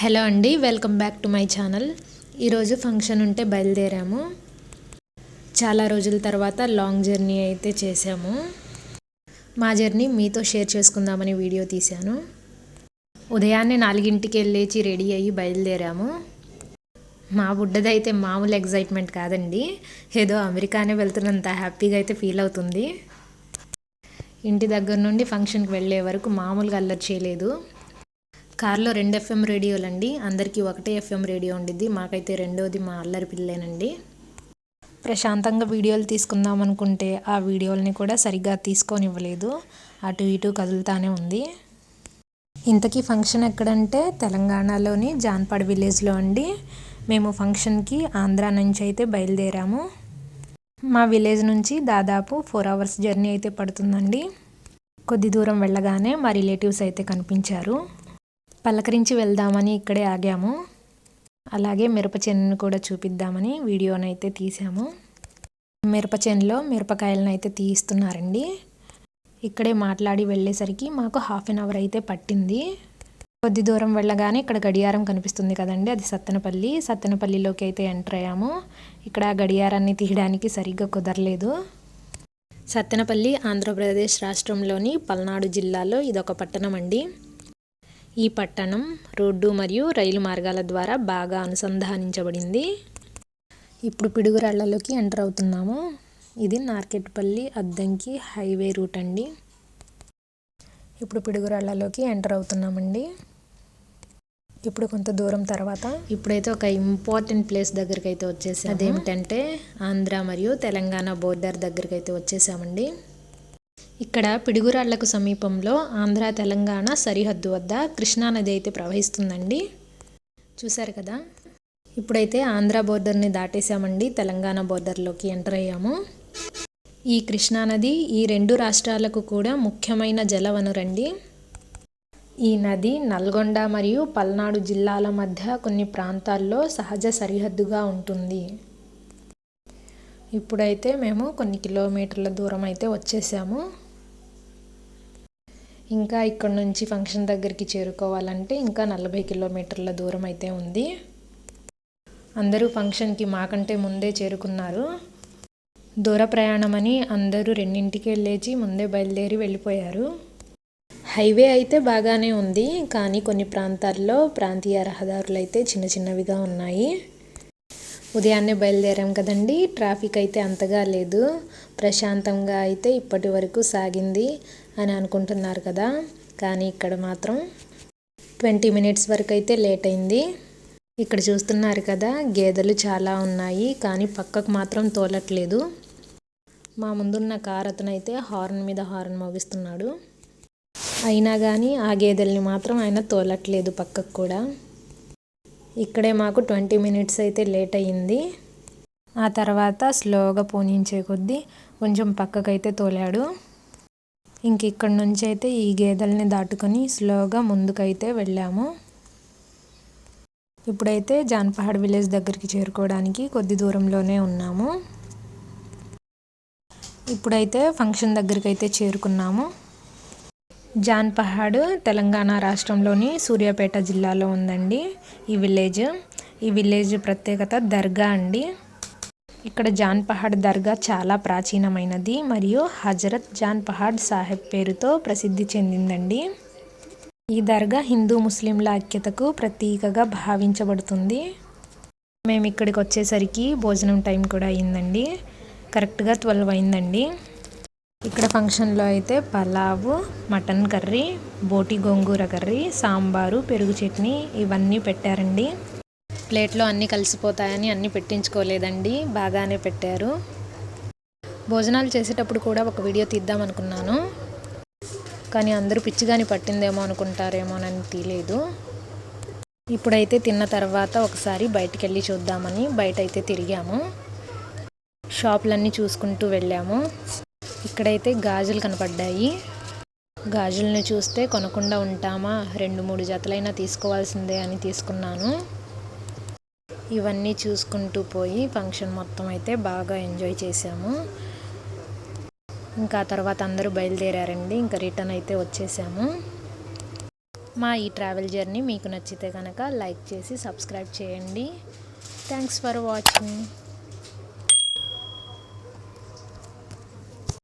Hello అండి welcome back to my channel. ఈరోజు function ఉంటే బయలుదేరాము. చాలా రోజుల తర్వాత లాంగ్ జర్నీ అయితే చేసాము మా జర్నీ మీతో షేర్ చేసుకుందామని వీడియో తీశాను. ఉదయాన్నే నాలుగింటికి వెళ్ళేచి రెడీ అయ్యి బయలుదేరాము. మా బుడ్డదైతే మామూలు ఎగ్జైట్మెంట్ కాదండి. ఏదో అమెరికానే వెళ్తున్నంత హ్యాపీగా అయితే ఫీల్ అవుతుంది. ఇంటి దగ్గర నుండి ఫంక్షన్కి వెళ్ళే వరకు మామూలుగా అల్లరి చేయలేదు. కార్లో రెండు ఎఫ్ఎం రేడియోలు అండి అందరికీ ఒకటే ఎఫ్ఎం రేడియో ఉండిద్ది. మాకైతే రెండోది మా అల్లరి పిల్లేనండి ప్రశాంతంగా వీడియోలు తీసుకుందాం అనుకుంటే ఆ వీడియోలని కూడా సరిగ్గా తీసుకొనివ్వలేదు. అటు ఇటు కదులుతానే ఉంది. ఇంతకీ ఫంక్షన్ ఎక్కడంటే తెలంగాణలోని జాన్పాడ్ విలేజ్లో అండి. మేము ఫంక్షన్కి ఆంధ్ర నుంచి అయితే బయలుదేరాము. మా విలేజ్ నుంచి దాదాపు ఫోర్ అవర్స్ జర్నీ అయితే పడుతుందండి. కొద్ది దూరం వెళ్ళగానే మా రిలేటివ్స్ అయితే కనిపించారు. పలకరించి వెళ్దామని ఇక్కడే ఆగాము. అలాగే మిరప చెన్నును కూడా చూపిద్దామని వీడియోనైతే తీసాము. మిరప చెన్నులో మిరపకాయలను అయితే తీస్తున్నారండి. ఇక్కడే మాట్లాడి వెళ్ళేసరికి మాకు హాఫ్ అన్ అవర్ అయితే పట్టింది. కొద్ది దూరం వెళ్ళగానే ఇక్కడ గడియారం కనిపిస్తుంది కదండి అది సత్తెనపల్లి. సత్తెనపల్లిలోకి అయితే ఎంటర్ అయ్యాము. ఇక్కడ గడియారాన్ని తీయడానికి సరిగ్గా కుదరలేదు. సత్తెనపల్లి ఆంధ్రప్రదేశ్ రాష్ట్రంలోని పల్నాడు జిల్లాలో ఇదొక పట్టణం అండి ఈ పట్టణం రోడ్డు మరియు రైలు మార్గాల ద్వారా బాగా అనుసంధానించబడింది. ఇప్పుడు పిడుగురాళ్ళలోకి ఎంటర్ అవుతున్నాము. ఇది నార్కెట్పల్లి అద్దంకి హైవే రూట్ అండి. ఇప్పుడు పిడుగురాళ్ళలోకి ఎంటర్ అవుతున్నామండి. ఇప్పుడు కొంత దూరం తర్వాత ఇప్పుడైతే ఒక ఇంపార్టెంట్ ప్లేస్ దగ్గరికి అయితే వచ్చేసాం అదేమిటంటే ఆంధ్ర మరియు తెలంగాణ బోర్డర్ దగ్గరికి అయితే వచ్చేసామండి. ఇక్కడ పిడుగురాళ్ళకు సమీపంలో ఆంధ్ర తెలంగాణ సరిహద్దు వద్ద కృష్ణానది అయితే ప్రవహిస్తుందండి. చూశారు కదా? ఇప్పుడైతే ఆంధ్ర బోర్డర్ని దాటేసామండి తెలంగాణ బోర్డర్లోకి ఎంటర్ అయ్యాము. ఈ కృష్ణానది ఈ రెండు రాష్ట్రాలకు కూడా ముఖ్యమైన జలవనరండి. ఈ నది నల్గొండ మరియు పల్నాడు జిల్లాల మధ్య కొన్ని ప్రాంతాల్లో సహజ సరిహద్దుగా ఉంటుంది. ఇప్పుడైతే మేము కొన్ని కిలోమీటర్ల దూరం అయితే వచ్చేసాము. ఇంకా ఇక్కడ నుంచి ఫంక్షన్ దగ్గరికి చేరుకోవాలంటే ఇంకా నలభై కిలోమీటర్ల దూరం అయితే ఉంది. అందరూ ఫంక్షన్కి మాకంటే ముందే చేరుకున్నారు. దూర ప్రయాణం అని అందరూ రెండింటికి లేచి ముందే బయలుదేరి వెళ్ళిపోయారు. హైవే అయితే బాగానే ఉంది కానీ కొన్ని ప్రాంతాల్లో ప్రాంతీయ రహదారులు అయితే చిన్న చిన్నవిగా ఉన్నాయి. ఉదయాన్నే బయలుదేరాం కదండి ట్రాఫిక్ అయితే అంతగా లేదు. ప్రశాంతంగా అయితే ఇప్పటి వరకు సాగింది. అని అనుకుంటున్నారు కదా. కానీ ఇక్కడ మాత్రం ట్వంటీ మినిట్స్ వరకు అయితే లేట్ అయింది. ఇక్కడ చూస్తున్నారు కదా గేదెలు చాలా ఉన్నాయి కానీ పక్కకు మాత్రం తోలట్లేదు. మా ముందున్న కార్ అతనైతే హార్న్ మీద హార్న్ మోగిస్తున్నాడు. అయినా కానీ ఆ గేదెల్ని మాత్రం ఆయన తోలట్లేదు పక్కకు కూడా. ఇక్కడే మాకు ట్వంటీ మినిట్స్ అయితే లేట్ అయ్యింది ఆ తర్వాత స్లోగా పోనించే కొద్దీ కొంచెం పక్కకైతే తోలాడు. ఇంక ఇక్కడ నుంచి అయితే ఈ గేదెల్ని దాటుకొని స్లోగా ముందుకైతే వెళ్ళాము. ఇప్పుడైతే జాన్పహాడ్ విలేజ్ దగ్గరికి చేరుకోవడానికి కొద్ది దూరంలోనే ఉన్నాము. ఇప్పుడైతే ఫంక్షన్ దగ్గరికి అయితే చేరుకున్నాము. జాన్పహాడ్ తెలంగాణ రాష్ట్రంలోని సూర్యాపేట జిల్లాలో ఉందండి ఈ విలేజ్. ఈ విలేజ్ ప్రత్యేకత దర్గా అండి. ఇక్కడ జాన్ పహాడ్ దర్గా చాలా ప్రాచీనమైనది మరియు హజరత్ జాన్ పహాడ్ సాహెబ్ పేరుతో ప్రసిద్ధి చెందిందండి. ఈ దర్గా హిందూ ముస్లింల ఐక్యతకు ప్రతీకగా భావించబడుతుంది. మేము ఇక్కడికి వచ్చేసరికి భోజనం టైం కూడా అయిందండి. కరెక్ట్గా ట్వెల్వ్ అయిందండి. ఇక్కడ ఫంక్షన్లో అయితే పలావు మటన్ కర్రీ బోటి గోంగూర కర్రీ సాంబారు పెరుగు చట్నీ ఇవన్నీ పెట్టారండి. ప్లేట్లో అన్నీ కలిసిపోతాయని అన్నీ పెట్టించుకోలేదండి బాగానే పెట్టారు. భోజనాలు చేసేటప్పుడు కూడా ఒక వీడియో తీద్దాం అనుకున్నాను. కానీ అందరూ పిచ్చిగాని పట్టిందేమో అనుకుంటారేమోనని తీయలేదు ఇప్పుడైతే తిన్న తర్వాత ఒకసారి బయటికి వెళ్ళి చూద్దామని బయట అయితే తిరిగాము. షాపులన్నీ చూసుకుంటూ వెళ్ళాము. ఇక్కడైతే గాజులు కనపడ్డాయి. గాజుల్ని చూస్తే కొనకుండా ఉంటామా? రెండు మూడు జతలైనా తీసుకోవాల్సిందే అని తీసుకున్నాను. ఇవన్నీ చూసుకుంటూ పోయి ఫంక్షన్ మొత్తం అయితే బాగా ఎంజాయ్ చేసాము ఇంకా తర్వాత అందరూ బయలుదేరారండి. ఇంకా రిటర్న్ అయితే వచ్చేసాము. మా ఈ ట్రావెల్ జర్నీ మీకు నచ్చితే కనుక లైక్ చేసి సబ్స్క్రైబ్ చేయండి. Thanks for watching.